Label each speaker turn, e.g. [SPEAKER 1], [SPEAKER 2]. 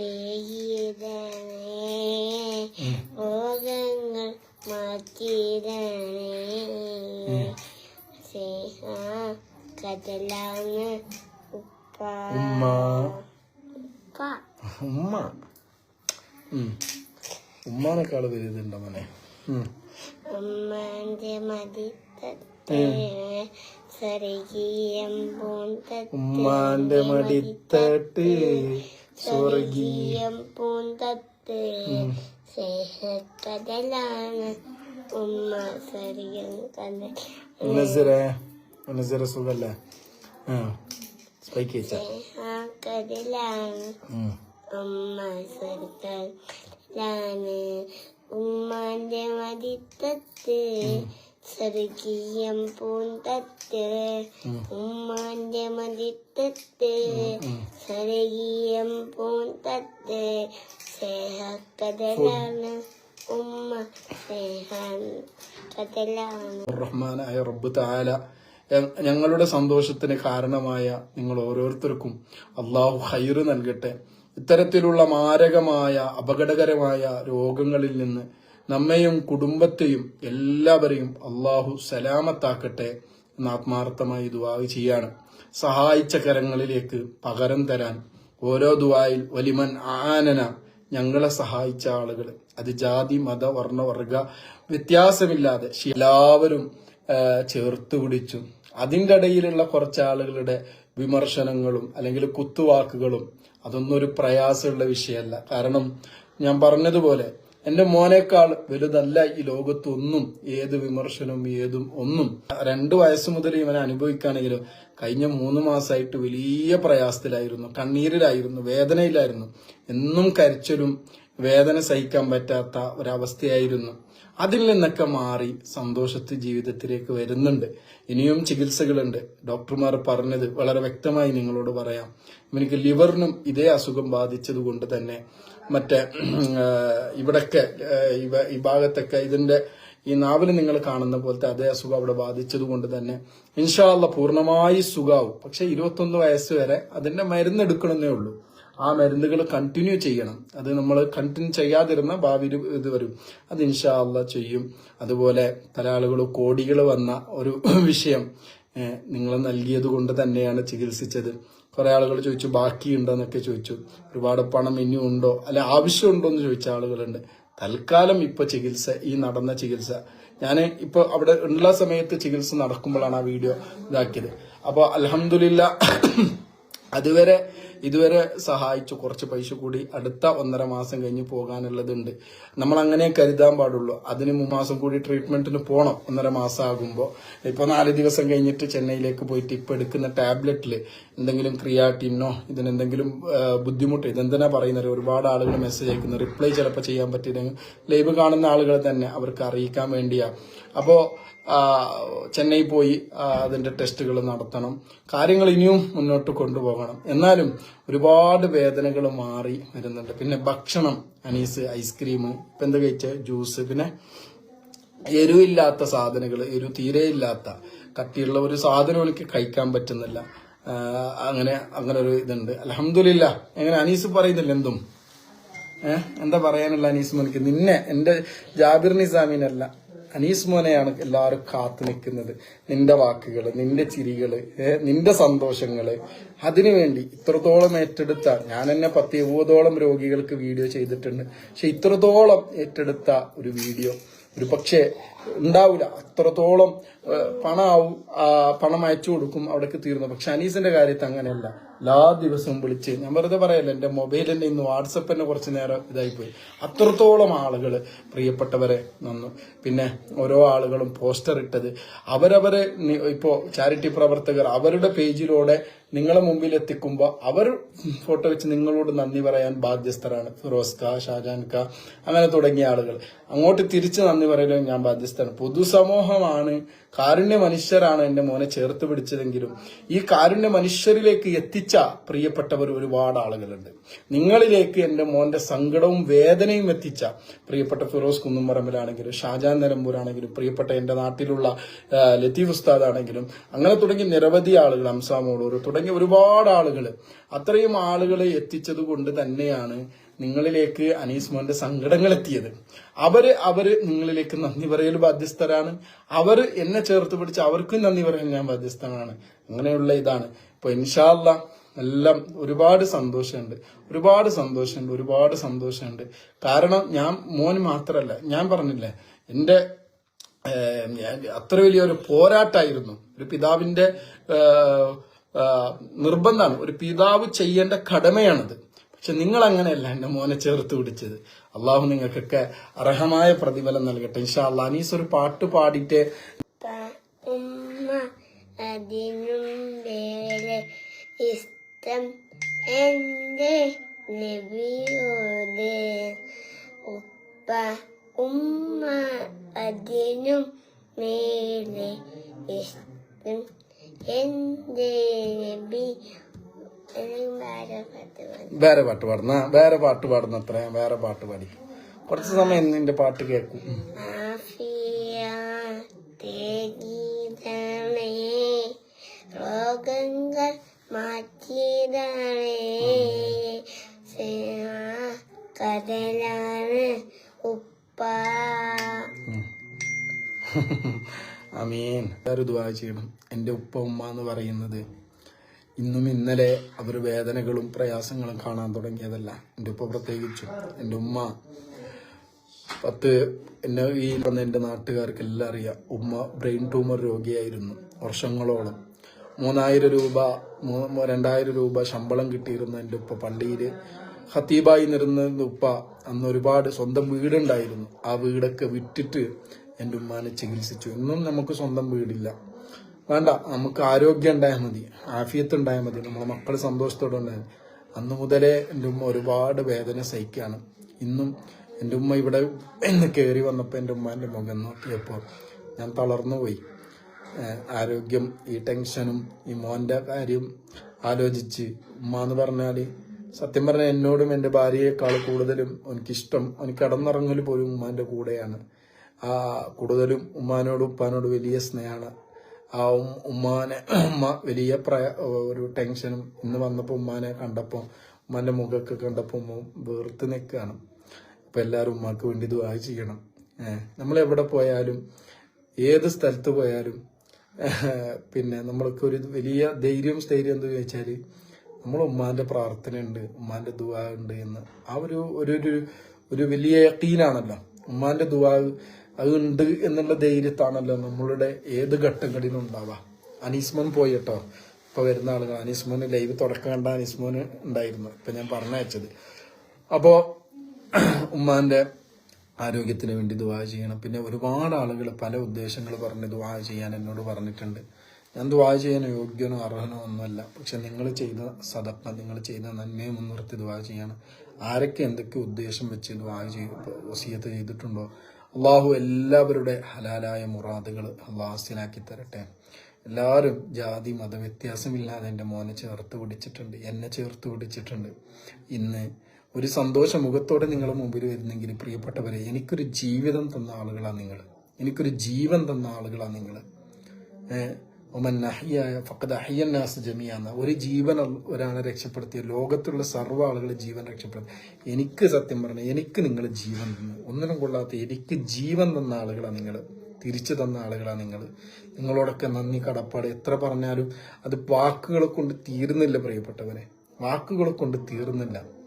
[SPEAKER 1] ചെയ്തണേ ഭോഗങ്ങൾ മാറ്റിയിടണേ. സ്നേഹ കടലാണ് ഉപ്പ
[SPEAKER 2] ഉമ്മ.
[SPEAKER 1] ഉപ്പ
[SPEAKER 2] ഉമ്മ. ഉം. ഉമ്മാനേക്കാൾ വലുതുണ്ടോ മോനെ.
[SPEAKER 1] ഉമ്മാന്റെ സ്വർഗീയം
[SPEAKER 2] ഉമ്മാന്റെ മടിത്തട്ട് സ്വർഗീയ
[SPEAKER 1] പൂന്തത്തെ സ്നേഹക്കടലാണ് ഉമ്മ സ്വർഗം കടൽ
[SPEAKER 2] നസറെ നസറെ സുഖല്ലേ? ആ സ്പൈക്ക് വെച്ച
[SPEAKER 1] സ്നേഹക്കടലാണ് ഉമ്മ ഉമ്മാന്റെ മടിത്തത്ത് സ്വർഗീയം പൂന്തത്ത് ഉമ്മാന്റെ മതിത്തത്ത് സ്വർഗീയം പൂന്തത്ത് സ്നേഹക്കഥലാണ് ഉമ്മ സ്നേഹം കഥലാണ്
[SPEAKER 2] റഹ്മാനായ റബ്ബ് താല ഞങ്ങളുടെ സന്തോഷത്തിന് കാരണമായ നിങ്ങൾ ഓരോരുത്തർക്കും അള്ളാഹു ഹൈറ് നൽകട്ടെ. ഇത്തരത്തിലുള്ള മാരകമായ അപകടകരമായ രോഗങ്ങളിൽ നിന്ന് നമ്മെയും കുടുംബത്തെയും എല്ലാവരെയും അള്ളാഹു സലാമത്താക്കട്ടെ എന്ന് ആത്മാർത്ഥമായി ദുവാവ് ചെയ്യാണ്. സഹായിച്ച കരങ്ങളിലേക്ക് പകരം തരാൻ ഓരോ ദുവായിൽ വലിമൻ ആനന ഞങ്ങളെ സഹായിച്ച ആളുകൾ. അത് ജാതി മത വർണവർഗ വ്യത്യാസമില്ലാതെ എല്ലാവരും ചേർത്ത് പിടിച്ചു അതിന്റെ ഇടയിലുള്ള കുറച്ച് ആളുകളുടെ വിമർശനങ്ങളും അല്ലെങ്കിൽ കുത്തുവാക്കുകളും അതൊന്നും ഒരു പ്രയാസമുള്ള വിഷയമല്ല. കാരണം ഞാൻ പറഞ്ഞതുപോലെ എന്റെ മോനേക്കാൾ വലുതല്ല ഈ ലോകത്തൊന്നും ഏത് വിമർശനവും ഏതും ഒന്നും. രണ്ടു വയസ്സ് മുതൽ ഇവനെ അനുഭവിക്കുകയാണെങ്കിലും കഴിഞ്ഞ മൂന്ന് മാസമായിട്ട് വലിയ പ്രയാസത്തിലായിരുന്നു കണ്ണീരിലായിരുന്നു വേദനയിലായിരുന്നു. എന്നും കരച്ചിലും വേദന സഹിക്കാൻ പറ്റാത്ത ഒരവസ്ഥയായിരുന്നു. അതിൽ നിന്നൊക്കെ മാറി സന്തോഷത്തിൽ ജീവിതത്തിലേക്ക് വരുന്നുണ്ട്. ഇനിയും ചികിത്സകളുണ്ട്. ഡോക്ടർമാർ പറഞ്ഞത് വളരെ വ്യക്തമായി നിങ്ങളോട് പറയാം. ഇവനിക്ക് ലിവറിനും ഇതേ അസുഖം ബാധിച്ചത് കൊണ്ട് തന്നെ മറ്റേ ഇവിടൊക്കെ ഇവ- ഈ ഭാഗത്തൊക്കെ ഇതിന്റെ ഈ നാവിൽ നിങ്ങൾ കാണുന്ന പോലത്തെ അതേ അസുഖം അവിടെ ബാധിച്ചത് കൊണ്ട് തന്നെ ഇൻഷാല്ല പൂർണമായി സുഖാവും. പക്ഷെ ഇരുപത്തൊന്ന് വയസ്സ് വരെ അതിന്റെ മരുന്ന് എടുക്കണമെന്നേ ഉള്ളൂ. ആ മരുന്നുകൾ കണ്ടിന്യൂ ചെയ്യണം. അത് നമ്മൾ കണ്ടിന്യൂ ചെയ്യാതിരുന്ന ഭാവിയിൽ ഇത് വരും. അത് ഇൻഷാല്ല ചെയ്യും. അതുപോലെ പല ആളുകൾ കോടികൾ വന്ന ഒരു വിഷയം നിങ്ങൾ നൽകിയത് കൊണ്ട് തന്നെയാണ് ചികിത്സിച്ചത്. കുറേ ആളുകൾ ചോദിച്ചു ബാക്കിയുണ്ടോന്നൊക്കെ ചോദിച്ചു. ഒരുപാട് പണം ഇനിയും ഉണ്ടോ? അല്ല ആവശ്യമുണ്ടോ എന്ന് ചോദിച്ച ആളുകളുണ്ട്. തൽക്കാലം ഇപ്പൊ ചികിത്സ ഈ നടന്ന ചികിത്സ. ഞാൻ ഇപ്പൊ അവിടെ ഉള്ള സമയത്ത് ചികിത്സ നടക്കുമ്പോഴാണ് ആ വീഡിയോ ഇതാക്കിയത്. അപ്പോൾ അലഹമില്ല അതുവരെ ഇതുവരെ സഹായിച്ചു. കുറച്ച് പൈസ കൂടി അടുത്ത ഒന്നര മാസം കഴിഞ്ഞ് പോകാനുള്ളതുണ്ട്. നമ്മൾ അങ്ങനെ കരുതാൻ പാടുള്ളൂ. അതിന് മൂന്ന് മാസം കൂടി ട്രീറ്റ്മെന്റിന് പോകണം ഒന്നര മാസം ആകുമ്പോൾ ഇപ്പൊ നാല് ദിവസം കഴിഞ്ഞിട്ട് ചെന്നൈയിലേക്ക് പോയിട്ട് ഇപ്പൊ എടുക്കുന്ന ടാബ്ലറ്റിൽ എന്തെങ്കിലും ക്രിയാറ്റിനോ ഇതിനെന്തെങ്കിലും ബുദ്ധിമുട്ട് ഇതെന്തിനാ പറയുന്നത്? ഒരുപാട് ആളുകൾ മെസ്സേജ് അയക്കുന്നു. റിപ്ലൈ ചിലപ്പോൾ ചെയ്യാൻ പറ്റിയില്ലെങ്കിൽ ലൈവ് കാണുന്ന ആളുകൾ തന്നെ അവർക്ക് അറിയിക്കാൻ വേണ്ടിയാ. അപ്പോ ആ, ചെന്നൈ പോയി അതിന്റെ ടെസ്റ്റുകൾ നടത്തണം. കാര്യങ്ങൾ ഇനിയും മുന്നോട്ട് കൊണ്ടുപോകണം. എന്നാലും ഒരുപാട് വേദനകൾ മാറി വരുന്നുണ്ട്. പിന്നെ ഭക്ഷണം അനീസ് ഐസ്ക്രീം ഇപ്പം എന്താ കഴിച്ച? ജ്യൂസ്. പിന്നെ എരിവില്ലാത്ത സാധനങ്ങൾ എരു തീരെ ഇല്ലാത്ത കട്ടിയുള്ള ഒരു സാധനം എനിക്ക് കഴിക്കാൻ പറ്റുന്നില്ല. അങ്ങനെ അങ്ങനെ ഒരു ഇതുണ്ട്. അലഹമില്ല എങ്ങനെ? അനീസ് പറയുന്നില്ല എന്തും. എന്താ പറയാനുള്ള അനീസ് മോനിക്ക്? നിന്നെ എന്റെ ജാബിർ നിസാമിനല്ല. അനീസ് മോനെയാണ് എല്ലാവരും കാത്തു നിൽക്കുന്നത്. നിന്റെ വാക്കുകൾ നിന്റെ ചിരികൾ നിന്റെ സന്തോഷങ്ങൾ. അതിനുവേണ്ടി ഇത്രത്തോളം ഏറ്റെടുത്ത ഞാൻ എന്നെ പത്ത് എഴുപതോളം രോഗികൾക്ക് വീഡിയോ ചെയ്തിട്ടുണ്ട്. പക്ഷെ ഇത്രത്തോളം ഏറ്റെടുത്ത ഒരു വീഡിയോ. ഒരു പക്ഷേ ഉണ്ടാവില്ല അത്രത്തോളം പണമാവും പണം അയച്ചു കൊടുക്കും അവിടേക്ക് തീർന്നു. പക്ഷെ അനീസിന്റെ കാര്യത്തിൽ അങ്ങനെയല്ല. എല്ലാ ദിവസവും വിളിച്ച് ഞാൻ വെറുതെ പറയല്ല എന്റെ മൊബൈലിന്റെ ഇന്ന് വാട്സപ്പ് തന്നെ കുറച്ച് നേരം ഇതായിപ്പോയി. അത്രത്തോളം ആളുകൾ പ്രിയപ്പെട്ടവരെ നന്നു. പിന്നെ ഓരോ ആളുകളും പോസ്റ്റർ ഇട്ടത്. അവരവരെ ഇപ്പോൾ ഇപ്പോ ചാരിറ്റി പ്രവർത്തകർ അവരുടെ പേജിലൂടെ നിങ്ങളെ മുമ്പിൽ എത്തിക്കുമ്പോൾ അവർ ഫോട്ടോ വെച്ച് നിങ്ങളോട് നന്ദി പറയാൻ ബാധ്യസ്ഥരാണ്. ഫിറോസ് ഖാ ഷാജാൻ ഖാ അങ്ങനെ തുടങ്ങിയ ആളുകൾ. അങ്ങോട്ട് തിരിച്ച് നന്ദി പറയലും ഞാൻ ബാധ്യസ്ഥനാണ് പൊതുസമൂഹമാണ് കാരുണ്യ മനുഷ്യരാണ് എന്റെ മോനെ ചേർത്ത് പിടിച്ചതെങ്കിലും ഈ കാരുണ്യ മനുഷ്യരിലേക്ക് എത്തിച്ച പ്രിയപ്പെട്ടവർ ഒരുപാട് ആളുകളുണ്ട്. നിങ്ങളിലേക്ക് എന്റെ മോന്റെ സങ്കടവും വേദനയും എത്തിച്ച പ്രിയപ്പെട്ട ഫിറോസ് കുന്നുംപറമ്പിലാണെങ്കിലും ഷാജാൻ നിലമ്പൂരാണെങ്കിലും പ്രിയപ്പെട്ട എന്റെ നാട്ടിലുള്ള ലത്തീഫ് ഉസ്താദ് ആണെങ്കിലും അങ്ങനെ തുടങ്ങി നിരവധി ആളുകൾ അംസാമോളൂർ തുടങ്ങിയ ഒരുപാട് ആളുകൾ അത്രയും ആളുകളെ എത്തിച്ചത് കൊണ്ട് തന്നെയാണ് നിങ്ങളിലേക്ക് അനീസ് മോന്റെ സങ്കടങ്ങൾ എത്തിയത് അവർ അവർ നിങ്ങളിലേക്ക് നന്ദി പറയൽ ബാധ്യസ്ഥരാണ്. അവർ എന്നെ ചേർത്ത് പിടിച്ച് അവർക്കും നന്ദി പറയാൻ ഞാൻ ബാധ്യസ്ഥനാണ്. അങ്ങനെയുള്ള ഇതാണ്. ഇപ്പൊ ഇൻഷാല്ല എല്ലാം ഒരുപാട് സന്തോഷമുണ്ട്. ഒരുപാട് സന്തോഷമുണ്ട്. ഒരുപാട് സന്തോഷമുണ്ട്. കാരണം ഞാൻ മോൻ മാത്രല്ല ഞാൻ പറഞ്ഞില്ലേ എന്റെ അത്ര വലിയൊരു പോരാട്ടായിരുന്നു. ഒരു ഏഹ്, നിർബന്ധമാണ്. ഒരു പിതാവ് ചെയ്യേണ്ട കടമയാണത്. പക്ഷെ നിങ്ങൾ അങ്ങനെയല്ല എന്റെ മോനെ ചേർത്ത് പിടിച്ചത്. അള്ളാഹു നിങ്ങൾക്കൊക്കെ അർഹമായ പ്രതിഫലം നൽകട്ടെ. ഇൻഷാ അള്ളാ അനീസ് ഒരു പാട്ട് പാടിയിട്ട്
[SPEAKER 1] ഇഷ്ടം എന്റെ ഉപ്പ ഉമ്മ മേലെ എന്റെ നബി വേറെ പാട്ട്
[SPEAKER 2] പാടുന്ന വേറെ പാട്ട് പാടുന്ന അത്ര വേറെ പാട്ട് പാടി. കുറച്ച് സമയം നിന്റെ പാട്ട് കേൾക്കും.
[SPEAKER 1] രോഗങ്ങൾ മാറ്റിയതാണേ. ഉപ്പ.
[SPEAKER 2] അമീൻ. വേറെ ദുവാ ചെയ്യണം. എന്റെ ഉപ്പ ഉമ്മ എന്ന് പറയുന്നത് ഇന്നും ഇന്നലെ അവർ വേദനകളും പ്രയാസങ്ങളും കാണാൻ തുടങ്ങിയതല്ല. എന്റെ ഉപ്പ പ്രത്യേകിച്ചും എന്റെ ഉമ്മ. പത്ത് എന്നെ ഈ പറഞ്ഞ എന്റെ നാട്ടുകാർക്ക് എല്ലാം അറിയാം ഉമ്മ ബ്രെയിൻ ട്യൂമർ രോഗിയായിരുന്നു വർഷങ്ങളോളം. മൂന്നായിരം രൂപ രണ്ടായിരം രൂപ ശമ്പളം കിട്ടിയിരുന്ന എന്റെ ഉപ്പ പള്ളിയിൽ ഹത്തീബായി നിരുന്ന ഉപ്പ അന്ന് ഒരുപാട് സ്വന്തം വീടുണ്ടായിരുന്നു. ആ വീടൊക്കെ വിറ്റിട്ട് എന്റെ ഉമ്മാനെ ചികിത്സിച്ചു. ഇന്നും നമുക്ക് സ്വന്തം വീടില്ല. വേണ്ട നമുക്ക് ആരോഗ്യം ഉണ്ടായാൽ മതി ആഫിയത്ത് ഉണ്ടായാൽ മതി നമ്മളെ മക്കൾ സന്തോഷത്തോടെ ഉണ്ടായാൽ അന്നു മുതലേ എന്റെ ഉമ്മ ഒരുപാട് വേദന സഹിക്കുകയാണ് ഇന്നും എന്റെ ഉമ്മ ഇവിടെ എന്ന് കയറി വന്നപ്പോൾ എന്റെ ഉമ്മാന്റെ മുഖം നോക്കിയപ്പോൾ ഞാൻ തളർന്നു പോയി. ആരോഗ്യം ഈ ടെൻഷനും ഈ മോന്റെ കാര്യം ആലോചിച്ച് ഉമ്മ എന്ന് പറഞ്ഞാൽ സത്യം പറഞ്ഞാൽ എന്നോടും എന്റെ ഭാര്യയേക്കാൾ കൂടുതലും എനിക്കിഷ്ടം എനിക്ക് കടന്നിറങ്ങൽ പോലും ഉമ്മാന്റെ കൂടെയാണ്. ആ കൂടുതലും ഉമ്മാനോടും ഉപ്പാനോടും വലിയ സ്നേഹമാണ്. ആ ഉമ്മാനെ ഉമ്മ വലിയ പ്രയ ഒരു ടെൻഷനും ഇന്ന് വന്നപ്പോൾ ഉമ്മാനെ കണ്ടപ്പോൾ ഉമ്മാന്റെ മുഖമൊക്കെ കണ്ടപ്പോൾ ഉമ്മ വേർത്ത് നിൽക്കുകയാണ് അപ്പോൾ എല്ലാവരും ഉമ്മാക്ക് വേണ്ടി ദുആ ചെയ്യണം. നമ്മൾ എവിടെ പോയാലും ഏത് സ്ഥലത്ത് പോയാലും പിന്നെ നമ്മൾക്ക് ഒരു വലിയ ധൈര്യം സ്ഥൈര്യം എന്ന് ചോദിച്ചാൽ നമ്മൾ ഉമ്മാന്റെ പ്രാർത്ഥന ഉണ്ട് ഉമ്മാന്റെ ദുആ ഉണ്ട് എന്ന്. ആ ഒരു ഒരു ഒരു- വലിയ യക്കീനാണല്ലോ. ഉമ്മാന്റെ ദുആ അത് ഉണ്ട് എന്നുള്ള ധൈര്യത്താണല്ലോ നമ്മളുടെ ഏത് ഘട്ടങ്ങളിലും ഉണ്ടാവുക അനീസ്മോൻ പോയി കേട്ടോ. ഇപ്പൊ വരുന്ന ആളുകൾ. അനീസ്മോന് ലൈവ് തുടക്കം കണ്ട അനീസ്മോന് ഉണ്ടായിരുന്നു. ഇപ്പൊ ഞാൻ പറഞ്ഞയച്ചത്. അപ്പോൾ ഉമ്മാന്റെ ആരോഗ്യത്തിന് വേണ്ടി ദുവാ ചെയ്യണം. പിന്നെ ഒരുപാട് ആളുകൾ പല ഉദ്ദേശങ്ങൾ പറഞ്ഞ് ദുവാ ചെയ്യാൻ എന്നോട് പറഞ്ഞിട്ടുണ്ട്. ഞാൻ ദുവാ ചെയ്യാൻ യോഗ്യനോ അർഹനോ ഒന്നുമല്ല. പക്ഷെ നിങ്ങൾ ചെയ്ത സദപ്പ നിങ്ങൾ ചെയ്ത നന്മയെ മുൻനിർത്തി ദുവാ ചെയ്യണം. ആരൊക്കെ എന്തൊക്കെ ഉദ്ദേശം വെച്ച് ദുവാ ചെയ്ത് വസീയത്ത് ചെയ്തിട്ടുണ്ടോ? അള്ളാഹു എല്ലാവരുടെ ഹലാലായ മുറാദുകൾ അള്ളാഹസിലാക്കി തരട്ടെ. എല്ലാവരും ജാതി മത വ്യത്യാസമില്ലാതെ എന്റെ മോനെ ചേർത്ത് പിടിച്ചിട്ടുണ്ട് എന്നെ ചേർത്ത് പിടിച്ചിട്ടുണ്ട്. ഇന്ന് ഒരു സന്തോഷ മുഖത്തോടെ നിങ്ങളുടെ മുമ്പിൽ വരുന്നെങ്കിൽ പ്രിയപ്പെട്ടവരെ എനിക്കൊരു ജീവിതം തന്ന ആളുകളാണ് നിങ്ങൾ. എനിക്കൊരു ജീവൻ തന്ന ആളുകളാണ് നിങ്ങൾ. ഒമൻ ഫക്കത് അഹിയന്നാസ് ജമിയാന്ന ഒരു ജീവൻ ഒരാളെ രക്ഷപ്പെടുത്തിയ ലോകത്തുള്ള സർവ ആളുകളെ ജീവൻ രക്ഷപ്പെടുത്തി. എനിക്ക് സത്യം പറഞ്ഞു എനിക്ക് നിങ്ങൾ ജീവൻ തന്നു. ഒന്നിനും കൊള്ളാത്ത എനിക്ക് ജീവൻ തന്ന ആളുകളാണ് നിങ്ങൾ. തിരിച്ചു തന്ന ആളുകളാണ് നിങ്ങൾ. നിങ്ങളോടൊക്കെ നന്ദി കടപ്പാട്. എത്ര പറഞ്ഞാലും അത് വാക്കുകളെ കൊണ്ട് തീർന്നില്ല പ്രിയപ്പെട്ടവനെ. വാക്കുകളെ കൊണ്ട് തീർന്നില്ല